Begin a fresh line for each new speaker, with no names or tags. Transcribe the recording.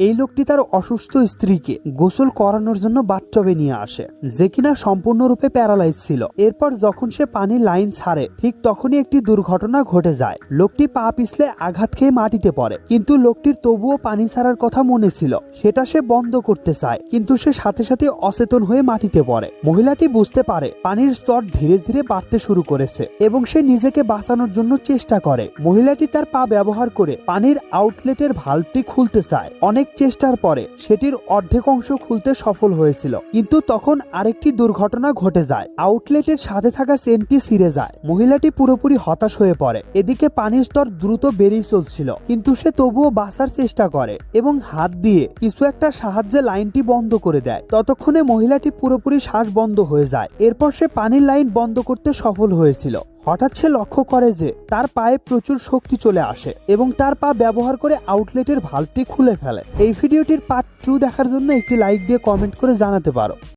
এই লোকটি তার অসুস্থ স্ত্রীকে গোসল করানোর জন্য বাথটবে নিয়ে আসে, যে কিনা সম্পূর্ণরূপে প্যারালাইজ ছিল। এরপর যখন সে পানির লাইন ছাড়ে, ঠিক তখনই একটি দুর্ঘটনা ঘটে যায়। লোকটি পা পিছলে আঘাত খেয়ে মাটিতে পড়ে। কিন্তু লোকটির তবুও পানি ছাড়ার কথা মনে ছিল। সেটা সে বন্ধ করতে চায়, কিন্তু সে সাথে সাথে অচেতন হয়ে মাটিতে পড়ে। মহিলাটি বুঝতে পারে, পানির স্তর ধীরে ধীরে বাড়তে শুরু করেছে এবং সে নিজেকে বাঁচানোর জন্য চেষ্টা করে। মহিলাটি তার পা ব্যবহার করে পানির আউটলেটের ভাল্বটি খুলতে চায়। অনেক চেষ্টার পরে সেটির অর্ধেক অংশ খুলতে সফল হয়েছিল। কিন্তু তখন আরেকটি দুর্ঘটনা ঘটে যায়। আউটলেটের সাথে থাকা চেনটি ছিঁড়ে যায়। মহিলাটি পুরোপুরি হতাশ হয়ে পড়ে। এদিকে পানির স্তর দ্রুত বেড়েই চলছিল। কিন্তু সে তবুও বাঁচার চেষ্টা করে এবং হাত দিয়ে কিছু একটা সাহায্যে লাইনটি বন্ধ করে দেয়। ততক্ষণে মহিলাটি পুরোপুরি শ্বাস বন্ধ হয়ে যায়। এরপর সে পানির লাইন বন্ধ করতে সফল হয়েছিল। হঠাৎ সে লক্ষ্য করে যে তার পায়ে প্রচুর শক্তি চলে আসে এবং তার পা ব্যবহার করে আউটলেটের ভাল্বটি খুলে ফেলে। এই ভিডিওটির পার্ট টু দেখার জন্য একটি লাইক দিয়ে কমেন্ট করে জানাতে পারো।